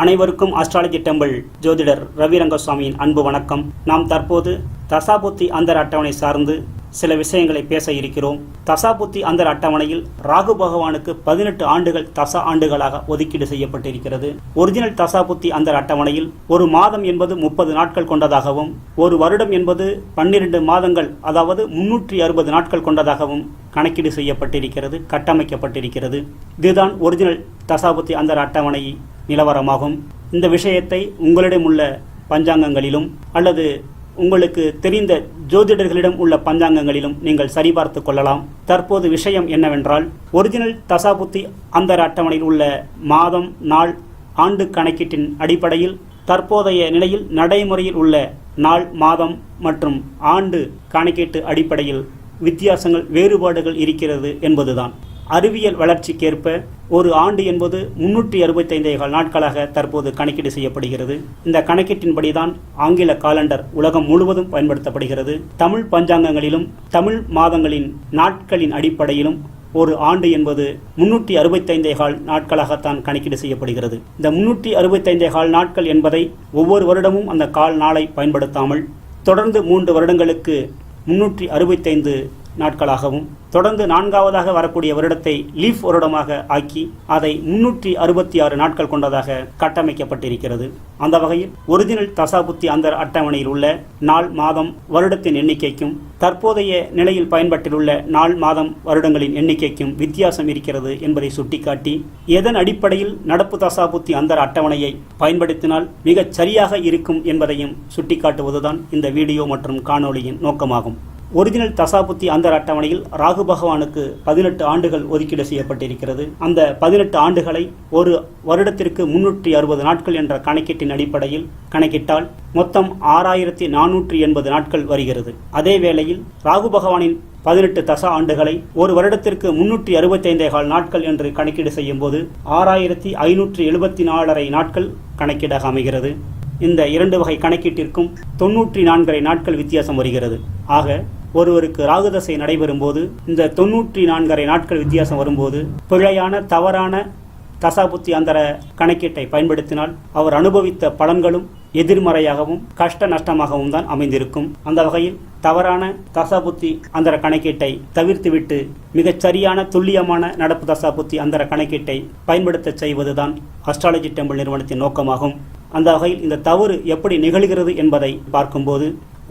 அனைவருக்கும் astrology temple ஜோதிடர் ரவிரங்கசுவாமியின் அன்பு வணக்கம். நாம் தற்போது தசாபுத்தி அந்தர் அட்டவணை சார்ந்து சில விஷயங்களை பேச இருக்கிறோம். தசாபுத்தி அந்தர் அட்டவணையில் ராகு பகவானுக்கு பதினெட்டு ஆண்டுகள் தசா ஆண்டுகளாக ஒதுக்கீடு செய்யப்பட்டிருக்கிறது. ஒரிஜினல் தசாபுத்தி அந்தர் அட்டவணையில் ஒரு மாதம் என்பது முப்பது நாட்கள் கொண்டதாகவும் ஒரு வருடம் என்பது பன்னிரண்டு மாதங்கள் அதாவது முன்னூற்றி அறுபது நாட்கள் கொண்டதாகவும் கணக்கீடு செய்யப்பட்டிருக்கிறது கட்டமைக்கப்பட்டிருக்கிறது. இதுதான் ஒரிஜினல் தசாபுத்தி அந்தர் அட்டவணை நிலவரமாகும். இந்த விஷயத்தை உங்களிடம் உள்ள பஞ்சாங்கங்களிலும் அல்லது உங்களுக்கு தெரிந்த ஜோதிடர்களிடம் உள்ள பஞ்சாங்கங்களிலும் நீங்கள் சரிபார்த்து கொள்ளலாம். தற்போது விஷயம் என்னவென்றால் ஒரிஜினல் தசாபுத்தி அந்தர அட்டவணையில் உள்ள மாதம் நாள் ஆண்டு கணக்கீட்டின் அடிப்படையில் தற்போதைய நிலையில் நடைமுறையில் உள்ள நாள் மாதம் மற்றும் ஆண்டு கணக்கீட்டு அடிப்படையில் வித்தியாசங்கள் வேறுபாடுகள் இருக்கிறது என்பதுதான். அறிவியல் வளர்ச்சிக்கேற்ப ஒரு ஆண்டு என்பது முன்னூற்றி அறுபத்தைந்தே கால் நாட்களாக தற்போது கணக்கீடு செய்யப்படுகிறது. இந்த கணக்கீட்டின்படிதான் ஆங்கில காலண்டர் உலகம் முழுவதும் பயன்படுத்தப்படுகிறது. தமிழ் பஞ்சாங்கங்களிலும் தமிழ் மாதங்களின் நாட்களின் அடிப்படையிலும் ஒரு ஆண்டு என்பது முன்னூற்றி அறுபத்தைந்தே கால் நாட்களாகத்தான் கணக்கீடு செய்யப்படுகிறது. இந்த முன்னூற்றி அறுபத்தைந்தே கால் நாட்கள் என்பதை ஒவ்வொரு வருடமும் அந்த கால் நாளை பயன்படுத்தாமல் தொடர்ந்து மூன்று வருடங்களுக்கு முன்னூற்றி அறுபத்தைந்து நாட்களாகவும் தொடர்ந்து நான்காவதாக வரக்கூடிய வருடத்தை லீஃப் வருடமாக ஆக்கி அதை முன்னூற்றி அறுபத்தி ஆறு நாட்கள் கொண்டதாக கட்டமைக்கப்பட்டிருக்கிறது. அந்த வகையில் ஒரிஜினல் தசாபுத்தி அந்த அட்டவணையில் உள்ள நாள் மாதம் வருடத்தின் எண்ணிக்கைக்கும் தற்போதைய நிலையில் பயன்பாட்டிலுள்ள நாள் மாதம் வருடங்களின் எண்ணிக்கைக்கும் வித்தியாசம் இருக்கிறது என்பதை சுட்டிக்காட்டி எதன் அடிப்படையில் நடப்பு தசாபுத்தி அந்த அட்டவணையை பயன்படுத்தினால் மிகச் சரியாக இருக்கும் என்பதையும் சுட்டிக்காட்டுவதுதான் இந்த வீடியோ மற்றும் காணொளியின் நோக்கமாகும். ஒரிஜினல் தசாபுத்தி அந்தர் அட்டவணையில் ராகு பகவானுக்கு பதினெட்டு ஆண்டுகள் ஒதுக்கீடு செய்யப்பட்டிருக்கிறது. அந்த பதினெட்டு ஆண்டுகளை ஒரு வருடத்திற்கு முன்னூற்றி அறுபது நாட்கள் என்ற கணக்கீட்டின் அடிப்படையில் கணக்கிட்டால் மொத்தம் ஆறாயிரத்தி நானூற்றி எண்பது நாட்கள் வருகிறது. அதே வேளையில் ராகு பகவானின் பதினெட்டு தசா ஆண்டுகளை ஒரு வருடத்திற்கு முன்னூற்றி அறுபத்தைந்தே கால் நாட்கள் என்று கணக்கீடு செய்யும் போது ஆறாயிரத்தி ஐநூற்றி எழுபத்தி நாலரை நாட்கள் கணக்கீடாக அமைகிறது. இந்த இரண்டு வகை கணக்கீட்டிற்கும் தொன்னூற்றி நான்கரை நாட்கள் வித்தியாசம் வருகிறது. ஆக ஒருவருக்கு ராகுதசை நடைபெறும் போது இந்த தொன்னூற்றி நான்கரை நாட்கள் வித்தியாசம் வரும்போது பிழையான தவறான தசாபுத்தி அந்தர கணக்கீட்டை பயன்படுத்தினால் அவர் அனுபவித்த பலன்களும் எதிர்மறையாகவும் கஷ்ட நஷ்டமாகவும் தான் அமைந்திருக்கும். அந்த வகையில் தவறான தசாபுத்தி அந்தர கணக்கீட்டை தவிர்த்துவிட்டு மிகச் சரியான துல்லியமான நடப்பு தசாபுத்தி அந்தர கணக்கீட்டை பயன்படுத்த செய்வதுதான் அஸ்ட்ராலஜி டெம்பிள் நிறுவனத்தின் நோக்கமாகும். அந்த வகையில் இந்த தவறு எப்படி நிகழ்கிறது என்பதை பார்க்கும்போது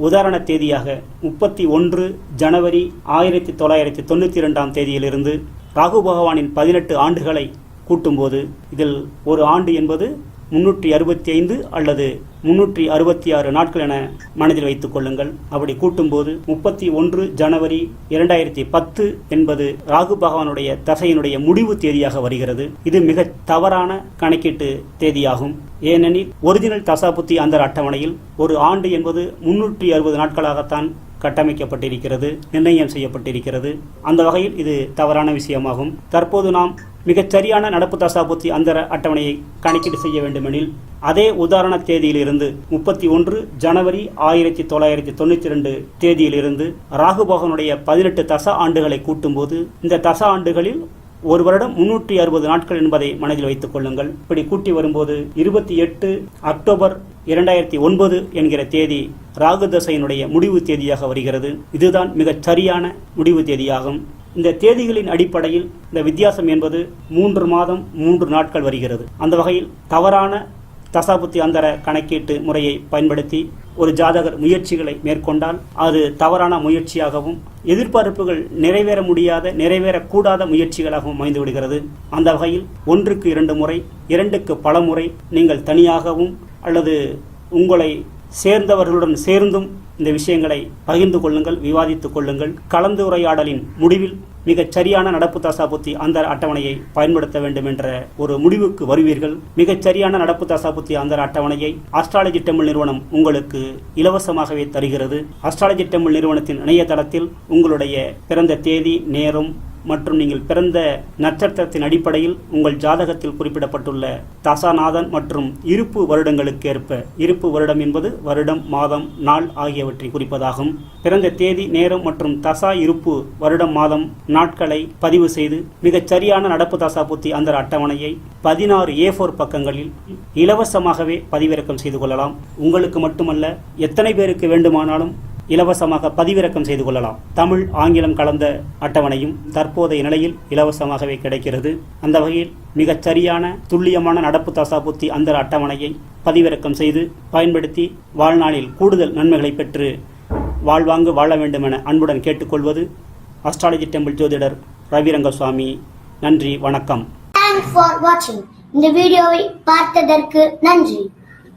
உதாரண தேதியாக முப்பத்தி ஒன்று ஜனவரி ஆயிரத்தி தொள்ளாயிரத்தி தொண்ணூற்றி இரண்டாம் தேதியிலிருந்து ராகு பகவானின் பதினெட்டு ஆண்டுகளை கூட்டும்போது இதில் ஒரு ஆண்டு என்பது முன்னூற்றி அறுபத்தி ஐந்து அல்லது முன்னூற்றி அறுபத்தி ஆறு நாட்கள் என மனதில் வைத்துக் கொள்ளுங்கள். அப்படி கூட்டும்போது முப்பத்தி ஒன்று ஜனவரி இரண்டாயிரத்தி பத்து என்பது ராகு பகவானுடைய தசையினுடைய முடிவு தேதியாக வருகிறது. இது மிக தவறான கணக்கீட்டு தேதியாகும். ஏனெனில் ஒரிஜினல் தசாபுத்தி அந்த அட்டவணையில் ஒரு ஆண்டு என்பது முன்னூற்றி அறுபது நாட்களாகத்தான் கட்டமைக்கப்பட்டிருக்கிறது நிர்ணயம் செய்யப்பட்டிருக்கிறது. அந்த வகையில் இது தவறான விஷயமாகும். தற்போது நாம் மிகச் சரியான நடப்பு தசாபுத்தி அந்த அட்டவணையை கணக்கீடு செய்ய வேண்டுமெனில் அதே உதாரண தேதியிலிருந்து முப்பத்தி ஒன்று ஜனவரி ஆயிரத்தி தொள்ளாயிரத்தி தொண்ணூற்றி ரெண்டு தேதியிலிருந்து ராகுபகனுடைய பதினெட்டு தசா ஆண்டுகளை கூட்டும்போது இந்த தசா ஆண்டுகளில் ஒரு வருடம் முன்னூற்றி அறுபது நாட்கள் என்பதை மனதில் வைத்துக் கொள்ளுங்கள். இப்படி கூட்டி வரும்போது இருபத்தி எட்டு அக்டோபர் இரண்டாயிரத்தி ஒன்பது என்கிற தேதி ராகு தசையினுடைய முடிவு தேதியாக வருகிறது. இதுதான் மிகச் சரியான முடிவு தேதியாகும். இந்த தேதிகளின் அடிப்படையில் இந்த வித்தியாசம் என்பது மூன்று மாதம் மூன்று நாட்கள் வருகிறது. அந்த வகையில் தவறான தசாபுத்தி அந்தர கணக்கீட்டு முறையை பயன்படுத்தி ஒரு ஜாதகர் முயற்சிகளை மேற்கொண்டால் அது தவறான முயற்சியாகவும் எதிர்பார்ப்புகள் நிறைவேற முடியாத நிறைவேறக்கூடாத முயற்சிகளாகவும் அமைந்து விடுகிறது. அந்த வகையில் ஒன்றுக்கு இரண்டு முறை இரண்டுக்கு பல முறை நீங்கள் தனியாகவும் அல்லது உங்களை சேர்ந்தவர்களுடன் சேர்ந்தும் இந்த விஷயங்களை பகிர்ந்து கொள்ளுங்கள் விவாதித்துக் கொள்ளுங்கள். கலந்துரையாடலின் முடிவில் மிகச் சரியான நடப்பு தசாபுத்தி அந்த அட்டவணையை பயன்படுத்த வேண்டும் என்ற ஒரு முடிவுக்கு வருவீர்கள். மிகச் சரியான நடப்பு தசாபுத்தி அந்த அட்டவணையை அஸ்ட்ராலஜி டெம்பிள் நிறுவனம் உங்களுக்கு இலவசமாகவே தருகிறது. அஸ்ட்ராலஜி டெம்பிள் நிறுவனத்தின் இணையதளத்தில் உங்களுடைய பிறந்த தேதி நேரம் மற்றும் நீங்கள் பிறந்த நட்சத்திரத்தின் அடிப்படையில் உங்கள் ஜாதகத்தில் குறிப்பிடப்பட்டுள்ள தசாநாதன் மற்றும் இருப்பு வருடங்களுக்கு ஏற்ப இருப்பு வருடம் என்பது வருடம் மாதம் நாள் ஆகியவற்றை குறிப்பதாகும். பிறந்த தேதி நேரம் மற்றும் தசா இருப்பு வருடம் மாதம் நாட்களை பதிவு செய்து மிகச் சரியான நடப்பு தசா புத்தி அந்த அட்டவணையை பதினாறு ஏ ஃபோர் பக்கங்களில் இலவசமாகவே பதிவிறக்கம் செய்து கொள்ளலாம். உங்களுக்கு மட்டுமல்ல எத்தனை பேருக்கு வேண்டுமானாலும் இலவசமாக பதிவிறக்கம் செய்து கொள்ளலாம். தமிழ் ஆங்கிலம் கலந்த அட்டவணையும் தற்போதைய நிலையில் இலவசமாகவே கிடைக்கிறது. அந்த வகையில் மிகச் சரியான துல்லியமான நடப்பு தசாபுத்தி அந்த அட்டவணையை பதிவிறக்கம் செய்து பயன்படுத்தி வாழ்நாளில் கூடுதல் நன்மைகளை பெற்று வாழ்வாங்கு வாழ வேண்டும் என அன்புடன் கேட்டுக்கொள்வது அஸ்ட்ராலஜி டெம்பிள் ஜோதிடர் ரவிரங்கசுவாமி. நன்றி வணக்கம். தேங்க்ஸ் ஃபார் வாட்சிங் இந்த வீடியோவை பார்த்ததற்கு நன்றி.